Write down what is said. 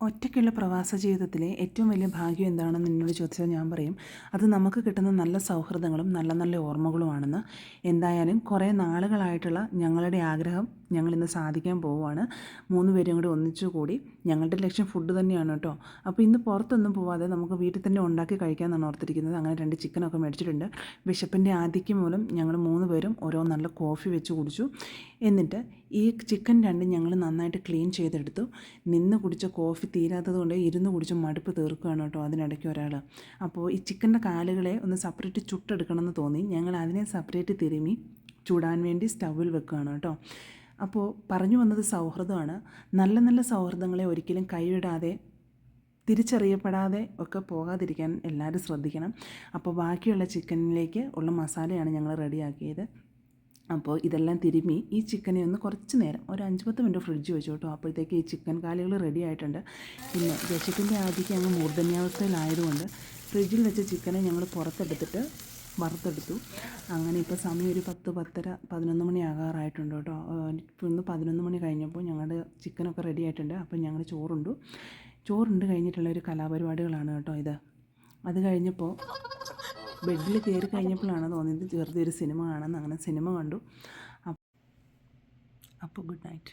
ഒറ്റയ്ക്കുള്ള പ്രവാസ ജീവിതത്തിലെ ഏറ്റവും വലിയ ഭാഗ്യം എന്താണെന്ന് എന്നോട് ചോദിച്ചാൽ ഞാൻ പറയും. അത് നമുക്ക് കിട്ടുന്ന നല്ല സൗഹൃദങ്ങളും നല്ല നല്ല ഓർമ്മകളുമാണെന്ന്. എന്തായാലും കുറേ നാളുകളായിട്ടുള്ള ഞങ്ങളുടെ ആഗ്രഹം ഞങ്ങളിന്ന് സാധിക്കാൻ പോവുകയാണ്. മൂന്ന് പേരും കൂടി ഒന്നിച്ചു കൂടി ഞങ്ങളുടെ ലക്ഷ്യം ഫുഡ് തന്നെയാണ് കേട്ടോ. അപ്പോൾ ഇന്ന് പുറത്തൊന്നും പോവാതെ നമുക്ക് വീട്ടിൽ തന്നെ ഉണ്ടാക്കി കഴിക്കാമെന്നാണ് ഓർത്തിരിക്കുന്നത്. അങ്ങനെ രണ്ട് ചിക്കനൊക്കെ മേടിച്ചിട്ടുണ്ട്. വിശപ്പിന്റെ ആധിക്യം മൂലം ഞങ്ങൾ മൂന്ന് പേരും ഓരോ നല്ല കോഫി വെച്ച് കുടിച്ചു. എന്നിട്ട് ഈ ചിക്കൻ രണ്ടും ഞങ്ങൾ നന്നായിട്ട് ക്ലീൻ ചെയ്തെടുത്തു. നിന്ന് കുടിച്ച കോഫി തീരാത്തത് കൊണ്ട് ഇരുന്ന് കുടിച്ച് മടുപ്പ് തീർക്കുകയാണ് കേട്ടോ അതിനിടയ്ക്ക് ഒരാൾ. അപ്പോൾ ഈ ചിക്കന്റെ കാലുകളെ ഒന്ന് സെപ്പറേറ്റ് ചുട്ടെടുക്കണമെന്ന് തോന്നി. ഞങ്ങൾ അതിനെ സെപ്പറേറ്റ് തിരുമി ചൂടാൻ വേണ്ടി സ്റ്റൗവിൽ വെക്കുകയാണ് കേട്ടോ. അപ്പോൾ പറഞ്ഞു വന്നത് സൗഹൃദമാണ്. നല്ല നല്ല സൗഹൃദങ്ങളെ ഒരിക്കലും കൈവിടാതെ തിരിച്ചറിയപ്പെടാതെ ഒക്കെ പോകാതിരിക്കാൻ എല്ലാവരും ശ്രദ്ധിക്കണം. അപ്പോൾ ബാക്കിയുള്ള ചിക്കനിലേക്ക് ഉള്ള മസാലയാണ് ഞങ്ങൾ റെഡിയാക്കിയത്. അപ്പോൾ ഇതെല്ലാം തിരുമ്മി ഈ ചിക്കനെ ഒന്ന് കുറച്ച് നേരം ഒരു അഞ്ച് പത്ത് മിനിറ്റ് ഫ്രിഡ്ജ് വെച്ചു കേട്ടോ അപ്പോഴത്തേക്ക് ഈ ചിക്കൻ കാലുകൾ റെഡി ആയിട്ടുണ്ട്. പിന്നെ വിശപ്പിന്റെ ആദ്യക്ക് അങ്ങ് മൂർധന്യാവസ്ഥയിലായതുകൊണ്ട് ഫ്രിഡ്ജിൽ വെച്ച ചിക്കനെ ഞങ്ങൾ പുറത്തെടുത്തിട്ട് വറുത്തെടുത്തു. അങ്ങനെ ഇപ്പോൾ സമയം ഒരു പത്ത് പത്തര പതിനൊന്ന് മണി ആകാറായിട്ടുണ്ട് കേട്ടോ. ഇന്ന് പതിനൊന്ന് മണി കഴിഞ്ഞപ്പോൾ ഞങ്ങളുടെ ചിക്കനൊക്കെ റെഡി ആയിട്ടുണ്ട്. അപ്പോൾ ഞങ്ങൾ ചോറുണ്ട്. ചോറുണ്ട് കഴിഞ്ഞിട്ടുള്ള ഒരു കലാപരിപാടികളാണ് കേട്ടോ ഇത്. അത് കഴിഞ്ഞപ്പോൾ ബെഡിൽ കയറി കഴിഞ്ഞപ്പോഴാണ് തോന്നിയത് വെറുതെ ഒരു സിനിമ കാണാമെന്ന് അങ്ങനെ സിനിമ കണ്ടു. അപ്പോൾ ഗുഡ് നൈറ്റ്